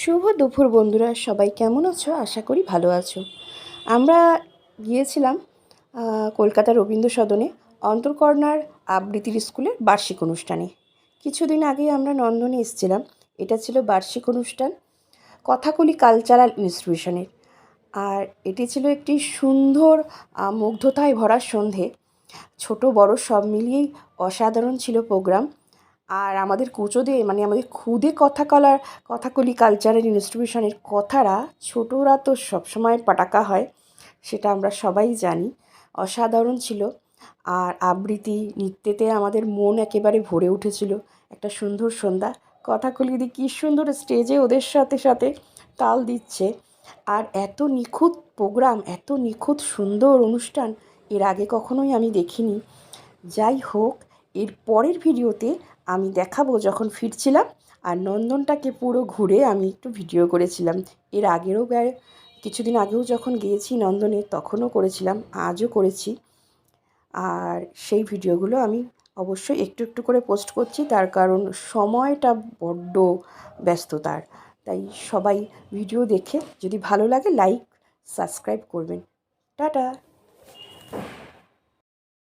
শুভ দুপুর বন্ধুরা, সবাই কেমন আছো? আশা করি ভালো আছো। আমরা গিয়েছিলাম কলকাতা রবীন্দ্র সদনে অন্তর্কর্ণার আবৃত্তির স্কুলের বার্ষিক অনুষ্ঠানে। কিছুদিন আগে আমরা নন্দনে এসেছিলাম। এটা ছিল বার্ষিক অনুষ্ঠান কথাকলি কালচারাল ইনস্টিটিউশনের। আর এটি ছিল একটি সুন্দর মুগ্ধতায় ভরা সন্ধে। ছোট বড় সব মিলিয়েই অসাধারণ ছিল প্রোগ্রাম। আর আমাদের কুচোদে মানে আমাদের খুদে কথা কলার কথাকলি কালচারাল ইনস্টিটিউশনের কথারা ছোটরা তো সবসময় পাটাকা হয়, সেটা আমরা সবাই জানি, অসাধারণ ছিল। আর আবৃত্তি নৃত্যেতে আমাদের মন একেবারে ভরে উঠেছিল, একটা সুন্দর সন্ধ্যা। কথাকলি দি কী সুন্দর স্টেজে ওদের সাথে সাথে তাল দিচ্ছে। আর এত নিখুঁত প্রোগ্রাম এত নিখুঁত সুন্দর অনুষ্ঠান, এর আগে কখনোই আমি দেখিনি। যাই হোক, এর পরের ভিডিওতে আমি দেখাবো যখন ফিরছিলাম আর নন্দনটাকে পুরো ঘুরে আমি একটু ভিডিও করেছিলাম। এর আগেরও কিছুদিন আগেও যখন গিয়েছি নন্দনে, তখনও করেছিলাম, আজও করেছি। আর সেই ভিডিওগুলো আমি অবশ্যই একটু একটু করে পোস্ট করছি, তার কারণ সময়টা বড্ড ব্যস্ততার। তাই সবাই ভিডিও দেখে যদি ভালো লাগে, লাইক, সাবস্ক্রাইব করবেন। টাটা!